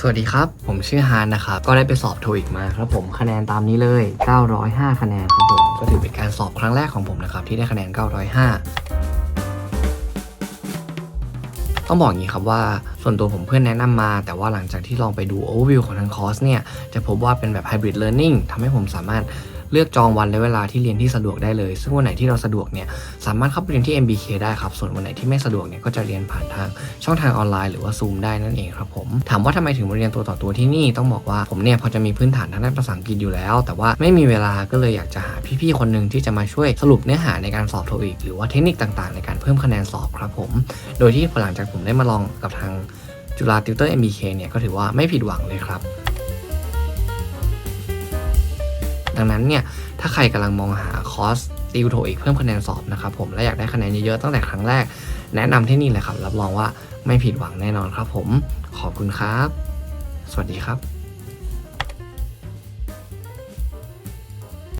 สวัสดีครับ ผมชื่อฮานนะครับ ก็ได้ไปสอบโทอีกมาครับผมคะแนนตามนี้เลย 905 คะแนนครับผม ก็ถือเป็นการสอบครั้งแรกของผมนะครับ ที่ได้คะแนน 905ต้องบอกอย่างนี้ครับว่าส่วนตัวผมเพื่อนแนะนำมา แต่ว่าหลังจากที่ลองไปดู overview ของทางคอร์สเนี่ย จะพบว่าเป็นแบบ hybrid learning ทำให้ผมสามารถ เลือกจองวันและเวลาที่เรียนที่สะดวกได้เลย ซึ่งวันไหนที่เราสะดวกเนี่ยสามารถเข้าไปเรียนที่ MBK ได้ครับ ส่วนวันไหนที่ไม่สะดวกเนี่ยก็จะเรียนผ่านทางช่องทางออนไลน์หรือว่า Zoom ได้นั่นเองครับผม ถามว่าทำไมถึงมาเรียนตัวต่อตัวที่นี่ต้องบอกว่าผมเนี่ยพอจะมีพื้นฐานทางด้านภาษาอังกฤษอยู่แล้ว แต่ว่าไม่มีเวลาก็เลยอยากจะหาพี่ๆคนหนึ่งที่จะมาช่วยสรุปเนื้อหาในการสอบโทอีกหรือว่าเทคนิคต่างๆ ในการเพิ่มคะแนนสอบครับผม โดยที่หลังจากผมได้มาลองกับทางจุฬาติวเตอร์ MBK เนี่ยก็ถือว่าไม่ผิดหวังเลยครับ ดังนั้นเนี่ยถ้าใครกำลังมองหาคอร์สติวโทอีกเพิ่มคะแนนสอบนะครับผมและอยากได้คะแนนเยอะๆตั้งแต่ครั้งแรก แนะนำที่นี่เลยครับ รับรองว่าไม่ผิดหวังแน่นอนครับผมขอบคุณครับ สวัสดีครับ